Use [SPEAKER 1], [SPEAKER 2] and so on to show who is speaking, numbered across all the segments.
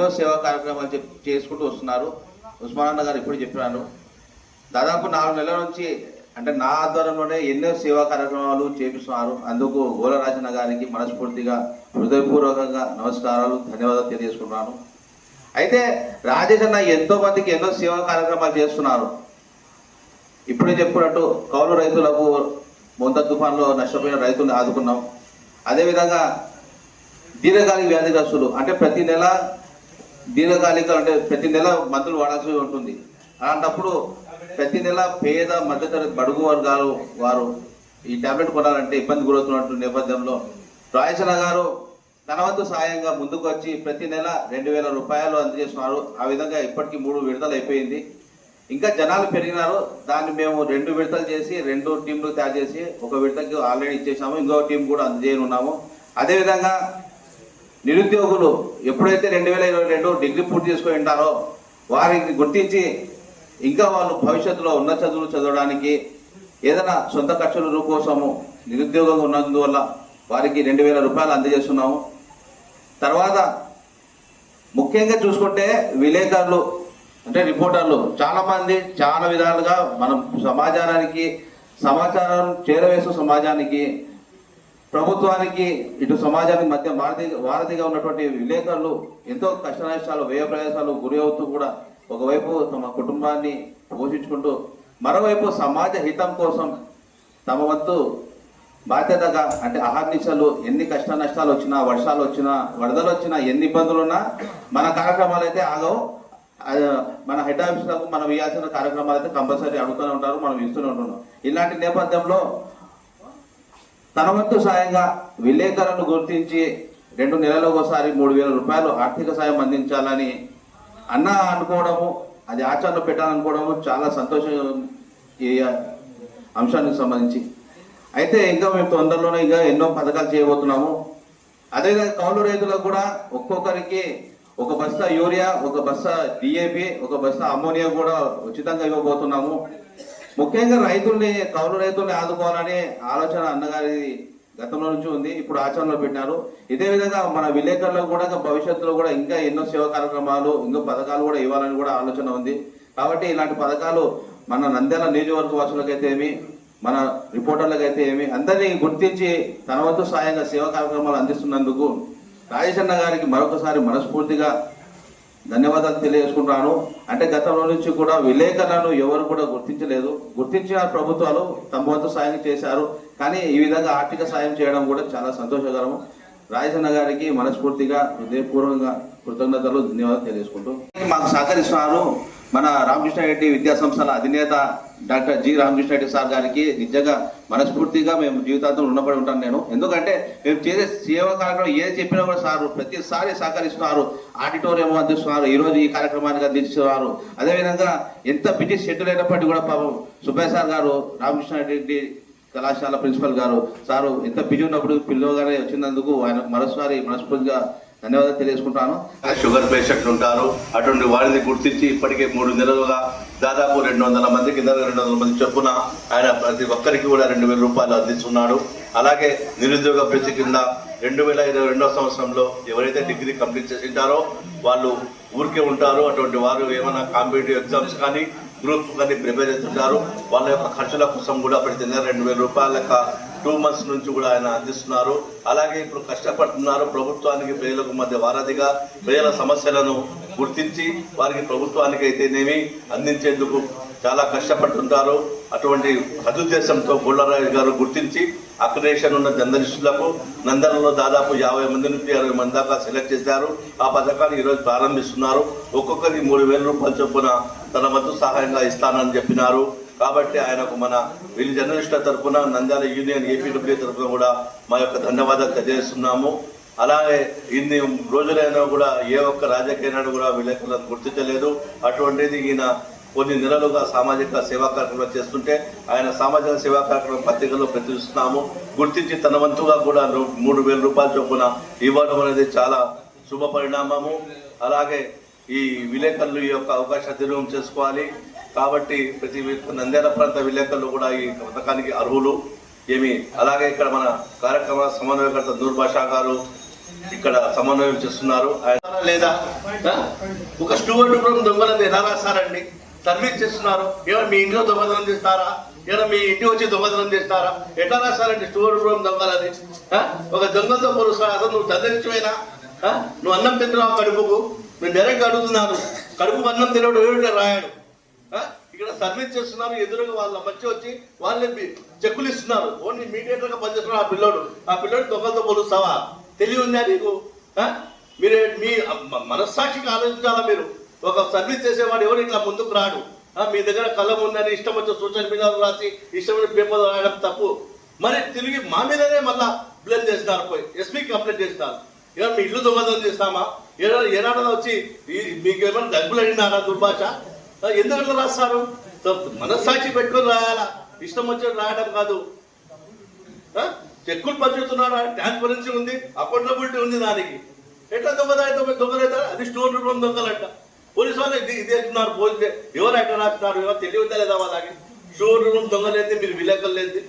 [SPEAKER 1] ఎన్నో సేవా కార్యక్రమాలు చేసుకుంటూ వస్తున్నారు. ఉస్మానన్న గారు ఇప్పుడు చెప్పినారు. దాదాపు నాలుగు నెలల నుంచి అంటే నా ఆధ్వర్యంలోనే ఎన్నో సేవా కార్యక్రమాలు చేపిస్తున్నారు. అందుకు గోలరాజన్న గారికి మనస్ఫూర్తిగా హృదయపూర్వకంగా నమస్కారాలు ధన్యవాదాలు తెలియజేసుకుంటున్నాను. అయితే రాజేష్ అన్న ఎంతో మందికి ఎన్నో సేవా కార్యక్రమాలు చేస్తున్నారు. ఇప్పుడే చెప్పినట్టు కౌలు రైతులకు మొంత తుఫాన్లో నష్టపోయిన రైతులను ఆదుకున్నాం. అదేవిధంగా దీర్ఘకాలిక వ్యాధిగ్రస్తులు అంటే ప్రతి నెల దీర్ఘకాలిక అంటే ప్రతి నెల మందులు వాడాల్సి ఉంటుంది. అలాంటప్పుడు ప్రతి నెల పేద మధ్యతరగతి బడుగు వర్గాలు వారు ఈ టాబ్లెట్ కొనాలంటే ఇబ్బంది గురవుతున్నటువంటి నేపథ్యంలో రాయసన గారు తన వంతు సాయంగా ముందుకు వచ్చి ప్రతి నెల రెండు వేల రూపాయలు అందజేస్తున్నారు. ఆ విధంగా ఇప్పటికీ మూడు విడుదల అయిపోయింది. ఇంకా జనాలు పెరిగినారు. దాన్ని మేము రెండు విడతలు చేసి రెండు టీంలు తయారు చేసి ఒక విడతకి ఆల్రెడీ ఇచ్చేసాము. ఇంకో టీం కూడా అందజేయనున్నాము. అదేవిధంగా నిరుద్యోగులు ఎప్పుడైతే రెండు వేల ఇరవై రెండు డిగ్రీ పూర్తి చేసుకుని ఉంటారో వారికి గుర్తించి ఇంకా వాళ్ళు భవిష్యత్తులో ఉన్న చదువులు చదవడానికి ఏదైనా సొంత ఖర్చుల కోసము నిరుద్యోగంగా ఉన్నందువల్ల వారికి రెండు వేల రూపాయలు అందజేస్తున్నాము. తర్వాత ముఖ్యంగా చూసుకుంటే విలేకరులు అంటే రిపోర్టర్లు చాలామంది చాలా విధాలుగా మనం సమాజానికి సమాచారం చేరవేసు సమాజానికి ప్రభుత్వానికి ఇటు సమాజానికి మధ్య వారధి వారధిగా ఉన్నటువంటి విలేకరులు ఎంతో కష్ట నష్టాలు వ్యయ ప్రయాసాలు గురి అవుతూ కూడా ఒకవైపు తమ కుటుంబాన్ని పోషించుకుంటూ మరోవైపు సమాజ హితం కోసం తమ వంతు బాధ్యతగా అంటే అహర్నిశలు ఎన్ని కష్ట నష్టాలు వచ్చినా వర్షాలు వచ్చినా వరదలు వచ్చినా ఎన్ని ఇబ్బందులు ఉన్నా మన కార్యక్రమాలు అయితే ఆగవు. మన హెడ్ ఆఫీసులకు మనం ఇవ్వాల్సిన కార్యక్రమాలు అయితే కంపల్సరీ అడుగుతూనే ఉంటారు మనం ఇస్తూనే ఉంటున్నాం. ఇలాంటి నేపథ్యంలో తన వంతు సాయంగా విలేకరులను గుర్తించి రెండు నెలలకు ఒకసారి మూడు వేల రూపాయలు ఆర్థిక సాయం అందించాలని అన్న అనుకోవడము అది ఆచరణ పెట్టాలనుకోవడము చాలా సంతోషం ఈ అంశానికి సంబంధించి. అయితే ఇంకా మేము తొందరలోనే ఇంకా ఎన్నో పథకాలు చేయబోతున్నాము. అదేవిధంగా కౌలు రైతులకు కూడా ఒక్కొక్కరికి ఒక బస్తా యూరియా ఒక బస్తా డిఏపి ఒక బస్తా అమ్మోనియా కూడా ఉచితంగా ఇవ్వబోతున్నాము. ముఖ్యంగా రైతుల్ని కౌలు రైతుల్ని ఆదుకోవాలనే ఆలోచన అన్నగారి గతంలో నుంచి ఉంది. ఇప్పుడు ఆచరణలో పెట్టినారు. ఇదే విధంగా మన విలేకరులకు కూడా భవిష్యత్తులో కూడా ఇంకా ఎన్నో సేవా కార్యక్రమాలు ఇంకో పథకాలు కూడా ఇవ్వాలని కూడా ఆలోచన ఉంది. కాబట్టి ఇలాంటి పథకాలు మన నంద్యాల నియోజకవర్గ వాసులకైతే ఏమి మన రిపోర్టర్లకైతే ఏమి అందరినీ గుర్తించి తన వంతు సాయంగా సేవా కార్యక్రమాలు అందిస్తున్నందుకు రాజేష్ అన్న గారికి మరొకసారి మనస్ఫూర్తిగా ధన్యవాదాలు తెలియజేసుకుంటాను అంటే గతంలో నుంచి కూడా విలేకరులను ఎవరు కూడా గుర్తించలేదు. గుర్తించిన ప్రభుత్వాలు తమ వంతు సాయం చేశారు. కానీ ఈ విధంగా ఆర్థిక సాయం చేయడం కూడా చాలా సంతోషకరము. రాజన్న గారికి మనస్ఫూర్తిగా హృదయపూర్వకంగా కృతజ్ఞతలు ధన్యవాదాలు తెలియజేసుకుంటూ. మాకు సహకరిస్తున్నారు మన రామకృష్ణ రెడ్డి విద్యా సంస్థల అధినేత doctor G Ramakrishna Reddy sir గారికి నిజంగా మనస్ఫూర్తిగా మేము జీవితాంతం రుణపడి ఉంటాను నేను. ఎందుకంటే మేము చేసే సేవా కార్యక్రమం ఏది చెప్పినా కూడా సార్ ప్రతిసారి సహకరిస్తున్నారు. ఆడిటోరియం అందిస్తున్నారు. ఈరోజు ఈ కార్యక్రమానికి అందిస్తున్నారు. అదేవిధంగా ఎంత బిజీ షెడ్యూల్ అయినప్పటికీ కూడా పాపం సుబ్బయ్య సార్ గారు రామకృష్ణ రెడ్డి కళాశాల ప్రిన్సిపల్ గారు సారు ఎంత బిజీ ఉన్నప్పుడు పిల్లగానే వచ్చినందుకు ఆయన మరోసారి మనస్ఫూర్తిగా ధన్యవాదాలు తెలియజేసుకుంటాను.
[SPEAKER 2] షుగర్ పేషెంట్ ఉంటారు. అటువంటి వారిని గుర్తించి ఇప్పటికే మూడు నెలలుగా దాదాపు రెండు వందల మందికి నెల రెండు వందల మంది చొప్పున ఆయన ప్రతి ఒక్కరికి కూడా రెండు వేల రూపాయలు అందిస్తున్నాడు. అలాగే నిరుద్యోగ భృతి కింద రెండు వేల ఇరవై రెండో సంవత్సరంలో ఎవరైతే డిగ్రీ కంప్లీట్ చేసి ఉంటారో వాళ్ళు ఊరికే ఉంటారు. అటువంటి వారు ఏమైనా కాంపిటేటివ్ ఎగ్జామ్స్ కానీ గ్రూప్ కానీ ప్రిపేర్ అవుతుంటారు వాళ్ళ యొక్క ఖర్చుల కోసం కూడా ప్రతి నెల రెండు వేల రూపాయల టూ మంత్స్ నుంచి కూడా ఆయన అందిస్తున్నారు. అలాగే ఇప్పుడు కష్టపడుతున్నారు. ప్రభుత్వానికి ప్రజలకు మధ్య వారధిగా ప్రజల సమస్యలను గుర్తించి వారికి ప్రభుత్వానికి అయితేనేమి అందించేందుకు చాలా కష్టపడుతుంటారు. అటువంటి సదుద్దేశంతో గుళ్ళరాజు గారు గుర్తించి అక్రిడేషన్ ఉన్న జర్నలిస్టులకు నందనలో దాదాపు యాభై మంది నుంచి అరవై మంది దాకా సెలెక్ట్ చేశారు. ఆ పథకాన్ని ఈరోజు ప్రారంభిస్తున్నారు. ఒక్కొక్కరికి మూడు వేల రూపాయల చొప్పున తన వంతు సహాయంగా ఇస్తానని చెప్పినారు. కాబట్టి ఆయనకు మన వీళ్ళు జర్నలిస్టుల తరఫున నంద్యాల యూనియన్ ఏపీడబ్ల్యూ తరఫున కూడా మా యొక్క ధన్యవాదాలు తెలియజేస్తున్నాము. అలాగే ఇన్ని రోజులైనా కూడా ఏ ఒక్క రాజకీయ నాడు కూడా విలేకరులను గుర్తించలేదు. అటువంటిది ఈయన కొన్ని నెలలుగా సామాజిక సేవా కార్యక్రమాలు చేస్తుంటే ఆయన సామాజిక సేవా కార్యక్రమం పత్రికల్లో ప్రచురిస్తున్నాము. గుర్తించి తన వంతుగా కూడా మూడు వేల రూపాయల చొప్పున ఇవ్వడం అనేది చాలా శుభ పరిణామము అలాగే ఈ విలేకరులు ఈ యొక్క అవకాశ సద్వినియోగం చేసుకోవాలి. కాబట్టి ప్రతి నంద్యాల ప్రాంత విలేకరులు కూడా ఈ పథకానికి అర్హులు. ఏమి అలాగే ఇక్కడ మన కార్యక్రమ సమన్వయకర్త నూర్ బాషా గారు ఇక్కడ సమన్వయం చేస్తున్నారు. లేదా? ఒక స్టూవర్ట్ దొంగలని ఎలా రాస్తారండి సర్వీస్ చేస్తున్నారు. ఏమైనా మీ ఇంట్లో దొంగతనం చేస్తారా? ఏమైనా మీ ఇంటి వచ్చి దొంగతనం చేస్తారా? ఎట్లా రాస్తారండి స్టూవర్ట్ దొంగలని ఒక దొంగతో పోలుస్తారు అసలు నువ్వు చదివించమైనా నువ్వు అన్నం తింటున్నావు కడుపుకు? నేను డైరెక్ట్ అడుగుతున్నాను. కడుపు అన్నం తినడు ఏమిటో రాయాడు. ఇక్కడ సర్వీస్ చేస్తున్నారు ఎదురుగా వాళ్ళ మధ్య వచ్చి వాళ్ళని మీ- చెక్కులు ఇస్తున్నారు. ఓన్లీ మీడియేటర్గా పనిచేస్తున్నారు ఆ పిల్లోడు. ఆ పిల్లోడు దొంగతో పోలుస్తావా? తెలివి ఉందా నీకు? మీరు మీ మనస్సాక్షిగా మనస్సాక్షికి ఆలోచించాలా మీరు? ఒక సర్వీస్ చేసేవాడు ఎవరు ఇట్లా ముందుకు రాడు? మీ దగ్గర కలం ఉందని ఇష్టం వచ్చే సోషల్ మీడియాలో రాసి ఇష్టం పేపర్లో రాయడం తప్పు. మరి తిరిగి మా మీదనే మళ్ళా బ్లేమ్ చేస్తారు పోయి. ఎస్పీ కంప్లైంట్ చేస్తారు ఏమన్నా మీ ఇల్లు దొంగతనం చేస్తామా? ఏదైనా ఏనాడో వచ్చి మీకు ఏమైనా డబ్బులు అడిగినారా దుర్భాష? ఆ, ఎందుకు రాస్తారు? మనస్సాక్షి పెట్టుకొని రాయాలా? ఇష్టం వచ్చినట్టు రాయడం కాదు. చెక్కులు పంచుతున్నాడు? ట్రాన్స్పరెన్సీ ఉంది అకౌంటబిలిటీ ఉంది దానికి. ఎట్లా దొంగదాయితో దొంగలైతే అది స్టోర్ రూమ్ దొంగలంట. పోలీసు వాళ్ళు ఇది ఇది అంటున్నారు పోలీసు ఎవరు ఎట్లా రాస్తున్నారు? ఎవరు తెలివి ఉందా లేదా వాళ్ళకి? స్టోర్ రూమ్ దొంగలేదు మీరు విలేకరులేదు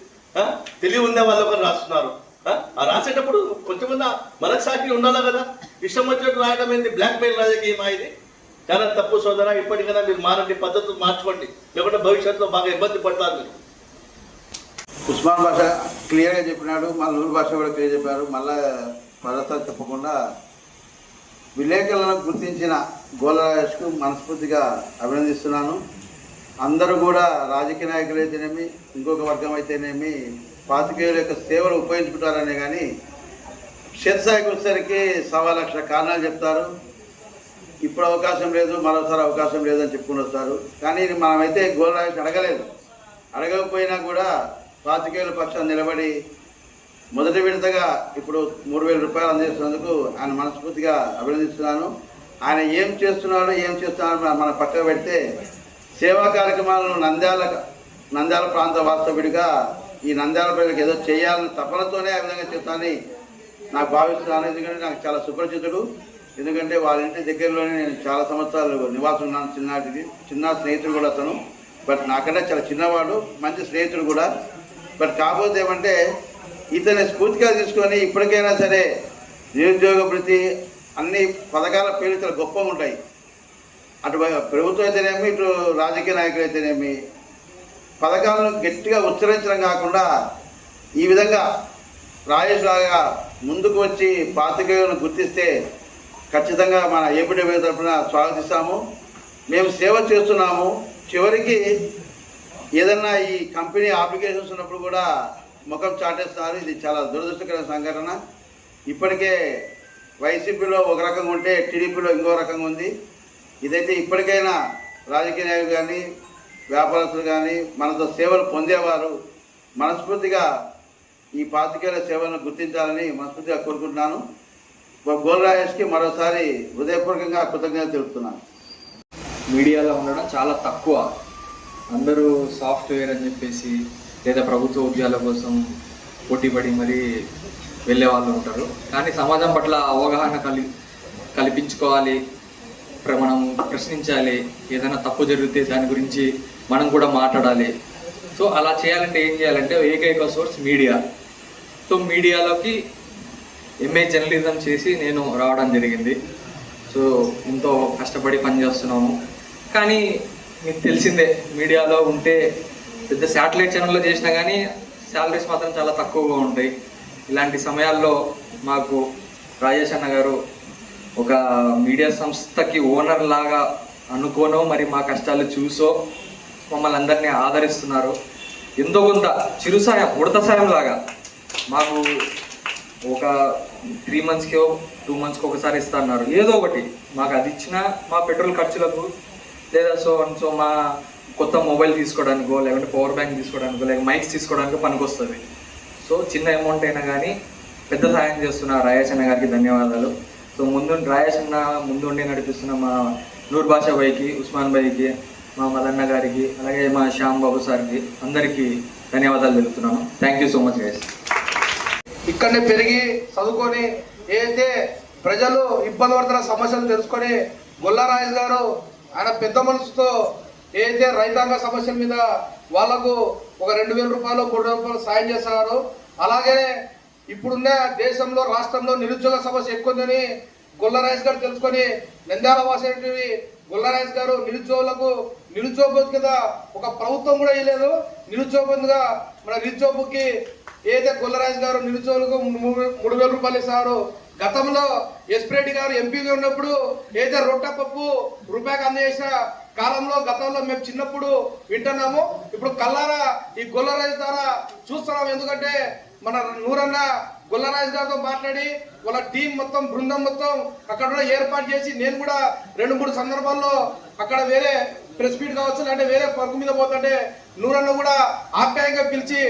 [SPEAKER 2] తెలివి ఉందా వాళ్ళు ఒకరు రాస్తున్నారు? ఆ? ఆ రాసేటప్పుడు కొంచెమన్నా మనస్సాక్షి ఉండాలా కదా? ఇష్టం వచ్చినట్టు రాయడం ఏంది? బ్లాక్ మెయిల్ రాజకీయమా ఇది? చాలా తప్పు సోదర ఇప్పటికైనా మీరు మారండి పద్ధతులు మార్చుకోండి. లేకుంటే భవిష్యత్తులో బాగా ఇబ్బంది పడతారు మీరు.
[SPEAKER 3] ఉస్మాన్ భాష క్లియర్గా చెప్పినాడు మళ్ళీ నూరు భాష కూడా క్లియర్ చెప్పారు మళ్ళా భద్రత తప్పకుండా విలేకరులను గుర్తించిన గోలరాజుకు మనస్ఫూర్తిగా అభినందిస్తున్నాను. అందరూ కూడా రాజకీయ నాయకులు అయితేనేమి ఇంకొక వర్గం అయితేనేమి పాతికేయుల యొక్క సేవలు ఉపయోగించుకుంటారనే కానీ క్షేత్రస్థాయికి వచ్చేసరికి సవా లక్షల కారణాలు చెప్తారు. ఇప్పుడు అవకాశం లేదు మరోసారి అవకాశం లేదని చెప్పుకుని వస్తారు కానీ మనమైతే గోలరాజు అడగలేదు. అడగకపోయినా కూడా పాతికేయుల పక్షాన్ని నిలబడి మొదటి విడతగా ఇప్పుడు మూడు వేల రూపాయలు అందిస్తున్నందుకు ఆయన మనస్ఫూర్తిగా అభినందిస్తున్నాను. ఆయన ఏం చేస్తున్నాడో ఏం చేస్తున్నాడో మన- మన పక్కన పెడితే సేవా కార్యక్రమాలను నంద్యాల నంద్యాల ప్రాంత వాస్తవ్యుడిగా ఈ నంద్యాల ప్రజలకు ఏదో చేయాలని తపనతోనే ఆ విధంగా చెప్తానని నాకు భావిస్తున్నాను. ఎందుకంటే నాకు చాలా సుపరిచితుడు. ఎందుకంటే వాళ్ళ ఇంటి దగ్గరలోనే నేను చాలా సంవత్సరాలు నివాసం ఉన్నాను చిన్నటికి. చిన్న స్నేహితుడు కూడా అతను. బట్ నాకంటే చాలా చిన్నవాడు మంచి స్నేహితుడు కూడా. బట్ కాకపోతే ఏమంటే ఇతని స్ఫూర్తిగా తీసుకొని ఇప్పటికైనా సరే నిరుద్యోగ ప్రతి అన్ని పథకాల పేర్లు చాలా గొప్ప ఉంటాయి. అటు ప్రభుత్వం అయితేనేమి ఇటు రాజకీయ నాయకులు అయితేనేమి పథకాలను గట్టిగా ఉచ్చరించడం కాకుండా ఈ విధంగా రాజేష్ లాగా ముందుకు వచ్చి పాతికేయులను గుర్తిస్తే ఖచ్చితంగా మన ఏపీడబ్ల్యూ తరఫున స్వాగతిస్తాము. మేము సేవ చేస్తున్నాము. చివరికి ఏదన్నా ఈ కంపెనీ అప్లికేషన్స్ ఉన్నప్పుడు కూడా ముఖం చాటేస్తున్నారు ఇది చాలా దురదృష్టకరమైన సంఘటన. ఇప్పటికే వైసీపీలో ఒక రకంగా ఉంటే టీడీపీలో ఇంకో రకంగా ఉంది. ఇదైతే ఇప్పటికైనా రాజకీయ నాయకులు కానీ వ్యాపారస్తులు కానీ మనతో సేవలు పొందేవారు. మనస్ఫూర్తిగా ఈ పాతికేయుల సేవలను గుర్తించాలని మనస్ఫూర్తిగా కోరుకుంటున్నాను. గోల్ రాజేష్కి మరోసారి హృదయపూర్వకంగా కృతజ్ఞత తెలుపుతున్నాను.
[SPEAKER 4] మీడియాలో ఉండడం చాలా తక్కువ. అందరూ సాఫ్ట్వేర్ అని చెప్పేసి లేదా ప్రభుత్వ ఉద్యోగాల కోసం పోటీపడి మరి వెళ్ళే వాళ్ళు ఉంటారు. కానీ సమాజం పట్ల అవగాహన కలి కల్పించుకోవాలి ప్ర- మనం ప్రశ్నించాలి ఏదైనా తప్పు జరిగితే దాని గురించి మనం కూడా మాట్లాడాలి. సో అలా చేయాలంటే ఏం చేయాలంటే ఏకైక సోర్స్ మీడియా. సో మీడియాలోకి ఎంఏ జర్నలిజం చేసి నేను రావడం జరిగింది. సో ఎంతో కష్టపడి పనిచేస్తున్నాము కానీ మీకు తెలిసిందే మీడియాలో ఉంటే పెద్ద శాటిలైట్ ఛానల్లో చేసినా కానీ శాలరీస్ మాత్రం చాలా తక్కువగా ఉంటాయి. ఇలాంటి సమయాల్లో మాకు రాజేష్ అన్న గారు ఒక మీడియా సంస్థకి ఓనర్ లాగా అనుకోనో మరి మా కష్టాలు చూసో మమ్మల్ని అందరినీ ఆదరిస్తున్నారు. ఎంతో కొంత చిరుసాయం ఉడత సాయం లాగా మాకు ఒక త్రీ మంత్స్కి టూ మంత్స్కి ఒకసారి ఇస్తా అన్నారు. ఏదో ఒకటి. మాకు అది ఇచ్చినా మా పెట్రోల్ ఖర్చులకు లేదా సో అండ్ సో మా కొత్త మొబైల్ తీసుకోవడానికో లేకుంటే పవర్ బ్యాంక్ తీసుకోవడానికో లేక మైక్స్ తీసుకోవడానికో పనికొస్తుంది. సో చిన్న అమౌంట్ అయినా కానీ పెద్ద సహాయం చేస్తున్న రాయేష్ అన్న గారికి ధన్యవాదాలు. సో ముందు రాయేష్ అన్న ముందుండి నడిపిస్తున్న మా నూర్ బాషా భాయ్కి ఉస్మాన్ భాయ్కి మా మదన్న గారికి అలాగే మా శ్యామ్ బాబు సార్కి అందరికీ ధన్యవాదాలు తెలుపుతున్నాను. Thank you so much guys
[SPEAKER 5] ఇక్కడనే పెరిగి చదువుకొని ఏదైతే ప్రజలు ఇబ్బంది పడుతున్న సమస్యలు తెలుసుకొని గొల్లారాజు గారు ఆయన పెద్ద మనసుతో ఏదైతే రైతాంగ సమస్యల మీద వాళ్ళకు ఒక రెండు వేల రూపాయలు మూడు వేల రూపాయలు సాయం చేస్తున్నారు అలాగే ఇప్పుడున్న దేశంలో రాష్ట్రంలో నిరుద్యోగ సమస్య ఎక్కువ ఉందని గొల్లరాజు గారు తెలుసుకొని నంద్యాల వాసేటివి గొల్లరాజు గారు నిరుద్యోగులకు నిరుద్యోగ కింద ఒక ప్రభుత్వం కూడా వేయలేదు. నిరుద్యోగంగా మన నిరుద్యోగుకి ఏదైతే గొల్లరాజు గారు నిరుద్యోగులకు మూడు మూడు వేల రూపాయలు ఇస్తారు. గతంలో ఎస్పిరెడ్డి గారు ఎంపీగా ఉన్నప్పుడు ఏదైతే రొట్టె పప్పు రూపాయకు అందజేసిన కాలంలో గతంలో మేము చిన్నప్పుడు వింటున్నాము. ఇప్పుడు కల్లారా ఈ గొల్లరాజు ద్వారా చూస్తున్నాం. ఎందుకంటే మన నూరన్న గొల్లరాజు గారితో మాట్లాడి వాళ్ళ టీం మొత్తం బృందం మొత్తం అక్కడ కూడా ఏర్పాటు చేసి నేను కూడా రెండు మూడు సందర్భాల్లో అక్కడ వేరే ప్రెస్ మీట్ కావచ్చు అంటే వేరే పరుగు మీద పోతుంటే నూరన్న కూడా ఆప్యాయంగా పిలిచి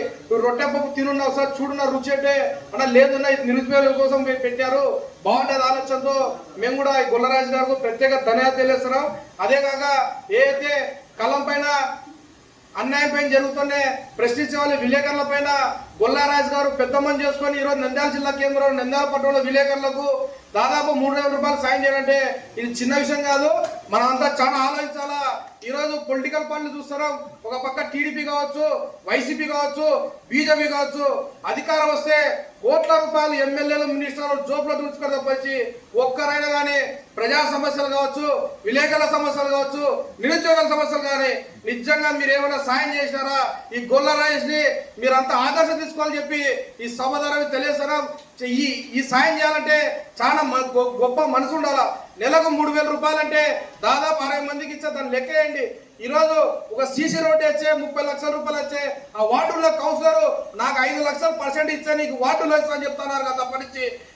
[SPEAKER 5] రొట్టె పప్పు తినున్న ఒకసారి చూడున్న రుచి అంటే అన్న లేదున్న ఇది నిరుద్యోగుల కోసం మీరు పెట్టారు. బాగుంటుంది ఆలోచనతో మేము కూడా ఈ గొల్లరాజు గారికి ప్రత్యేక ధన్యవాదాలు తెలియస్తున్నాం అదే కాక ఏదైతే కలం పైన అన్యాయం పైన జరుగుతున్న ప్రశ్నించే వాళ్ళు విలేకరుల పైన గొల్లారాజు గారు పెద్ద మంది చేసుకొని ఈరోజు నంద్యాల జిల్లా కేంద్రం నంద్యాల పట్టణంలో విలేకరులకు దాదాపు మూడు వేల రూపాయలు సాయం చేయాలంటే ఇది చిన్న విషయం కాదు. మనం అంతా చాలా ఆలోచించాలా? ఈరోజు పొలిటికల్ పనులు చూస్తున్నాం ఒక పక్క టీడీపీ కావచ్చు వైసీపీ కావచ్చు బీజేపీ కావచ్చు అధికారం వస్తే కోట్ల రూపాయలు ఎమ్మెల్యేలు మినిస్టర్లు జోబులో దూచుకొని తప్పించి ఒక్కరైనా కానీ ప్రజా సమస్యలు కావచ్చు విలేకరుల సమస్యలు కావచ్చు నిరుద్యోగుల సమస్యలు కానీ నిజంగా మీరు ఏమైనా సాయం చేసినారా? ఈ గొల్ల రాజేష్ మీరంతా ఆదర్శం తీసుకోవాలని చెప్పి ఈ సభ ద్వారా తెలియజేస్తున్నాం. ఈ ఈ సాయం చేయాలంటే చాలా మ- గొ- గొప్ప మనసు ఉండాలా? నెలకు మూడు వేల రూపాయలంటే దాదాపు అరవై మందికి ఇచ్చే దాన్ని లెక్కేయండి ఈరోజు ఒక సీసీ రోడ్డు వచ్చే ముప్పై లక్షల రూపాయలు వచ్చే ఆ వార్డులో కౌన్సిలర్ నాకు ఐదు లక్షల పర్సెంట్ ఇచ్చే నీకు వార్డులో ఇస్తా అని చెప్తున్నారు కదా తప్ప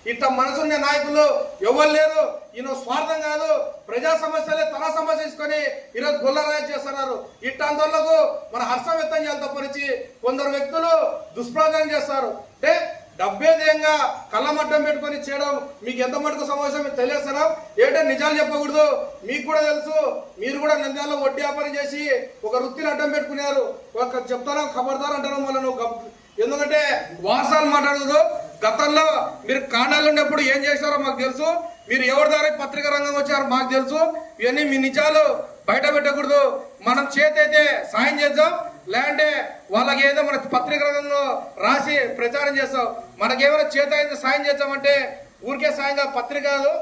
[SPEAKER 5] ఇట్లా మనసున్న నాయకులు ఎవరు లేరు? ఈయన స్వార్థం కాదు. ప్రజా సమస్యలే తన సమస్య తీసుకొని ఈరోజు గుల్లరాజు చేస్తున్నారు. ఇట్లాంతోళ్ళకు మన హర్షం వ్యక్తం చేయాలి తప్పనిచ్చి కొందరు వ్యక్తులు దుష్ప్రచారం చేస్తారు. అంటే డబ్బేదేంగా కళ్ళమడ్డం పెట్టుకొని చేయడం మీకు ఎంత మటుకు సమావేశం తెలియస్తారా ఏంటో ఏంటంటే నిజాలు చెప్పకూడదు. మీకు కూడా తెలుసు. మీరు కూడా నంద్యాలలో వడ్డీ వ్యాపారం చేసి ఒక వృత్తిని అడ్డం పెట్టుకున్నారు. ఒక చెప్తారా ఖబర్దార్ అంటారు మళ్ళీ నువ్వు ఎందుకంటే వాసాలు మాట్లాడదు గతంలో మీరు కాండాలు ఉన్నప్పుడు ఏం చేశారో మాకు తెలుసు. మీరు ఎవరి ద్వారా పత్రికా రంగం వచ్చారో మాకు తెలుసు. ఇవన్నీ మీ నిజాలు. బయట పెట్టకూడదు. మనం చేతైతే సాయం చేద్దాం. లేదంటే వాళ్ళకి ఏదో మన పత్రిక రంగంలో రాసి ప్రచారం చేస్తాం. మనకేమైనా చేత అయితే సాయం చేద్దామంటే ఊరికే సాయంగా పత్రికలు కాదు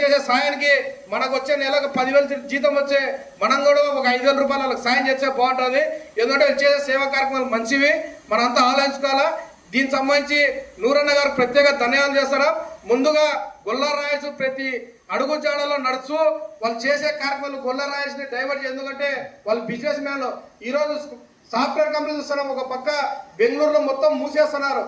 [SPEAKER 5] చేసే సాయానికి మనకు వచ్చే నెలకు పదివేలు జీతం వచ్చే మనం కూడా ఒక ఐదు వేల రూపాయలు వాళ్ళకి సాయం చేస్తే బాగుంటుంది. ఎందుకంటే వీళ్ళు చేసే సేవా కార్యక్రమాలు మంచివి. మనంతా ఆలోచించుకోవాలా? దీనికి సంబంధించి నూరన్న గారు ప్రత్యేక ధన్యవాదాలు చేస్తారా? ముందుగా గొల్లరాయసు ప్రతి అడుగు జాడలో నడుస్తూ వాళ్ళు చేసే కార్యక్రమాలు గొల్లరాయస్ని డైవర్ట్ ఎందుకంటే వాళ్ళు బిజినెస్ మ్యాన్లు ఈరోజు సాఫ్ట్వేర్ కంపెనీ చూస్తున్నాం. ఒక పక్క బెంగళూరులో మొత్తం మూసేస్తున్నారు.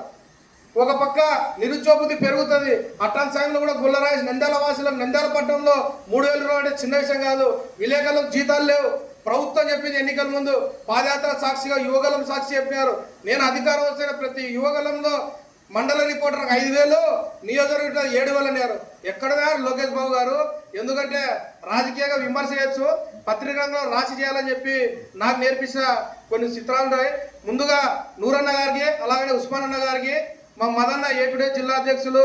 [SPEAKER 5] ఒక పక్క నిరుద్యోగతి పెరుగుతుంది. అట్టాన్ సాయంలో కూడా గుల్లరాజు నంద్యాల వాసులకు నంద్యాల పట్టణంలో మూడు వేల రూపాయలు అంటే చిన్న విషయం కాదు. విలేకరులకు జీతాలు లేవు. ప్రభుత్వం చెప్పింది ఎన్నికల ముందు పాదయాత్ర సాక్షిగా యువగలం సాక్షి చెప్పినారు. నేను అధికారం వచ్చిన ప్రతి యువగలంలో మండల రిపోర్టర్ ఐదు వేలు నియోజకవర్గం ఏడు వేలు అన్నారు. ఎక్కడ లోకేష్ బాబు గారు? ఎందుకంటే రాజకీయంగా విమర్శ చేయొచ్చు పత్రికంగా రాసి చేయాలని చెప్పి నాకు నేర్పించిన కొన్ని చిత్రాలు ముందుగా నూరన్న గారికి అలాగనే ఉస్మాన్ అన్న గారికి మా మదన్న ఏటుడే జిల్లా అధ్యక్షులు.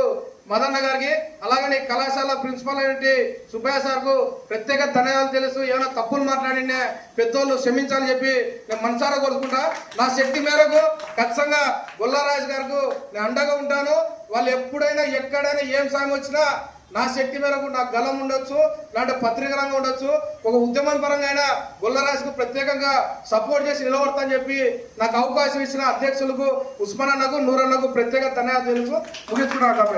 [SPEAKER 5] మదన్న గారికి అలాగనే కళాశాల ప్రిన్సిపల్ అయినటువంటి సుబ్బయ్య సార్కు ప్రత్యేక ధన్యవాదాలు తెలుసు ఏమైనా తప్పులు మాట్లాడినా పెద్దోళ్ళు క్షమించాలని చెప్పి నేను మనసారా కోరుకుంటా. నా శక్తి మేరకు ఖచ్చితంగా గొల్లారాజు గారికి నేను అండగా ఉంటాను. వాళ్ళు ఎప్పుడైనా ఎక్కడైనా ఏం సాయం వచ్చినా నా శక్తి మేరకు నాకు గలం ఉండొచ్చు లేదంటే పత్రిక రంగం ఉండొచ్చు. ఒక ఉద్యమం పరంగా అయినా గొల్లరాజుకు ప్రత్యేకంగా సపోర్ట్ చేసి నిలబడతా అని చెప్పి నాకు అవకాశం ఇచ్చిన అధ్యక్షులకు ఉస్మాన్ అన్నకు నూరన్నకు ప్రత్యేక ధన్యవాదాలు తెలుసు ముగించుకున్నాను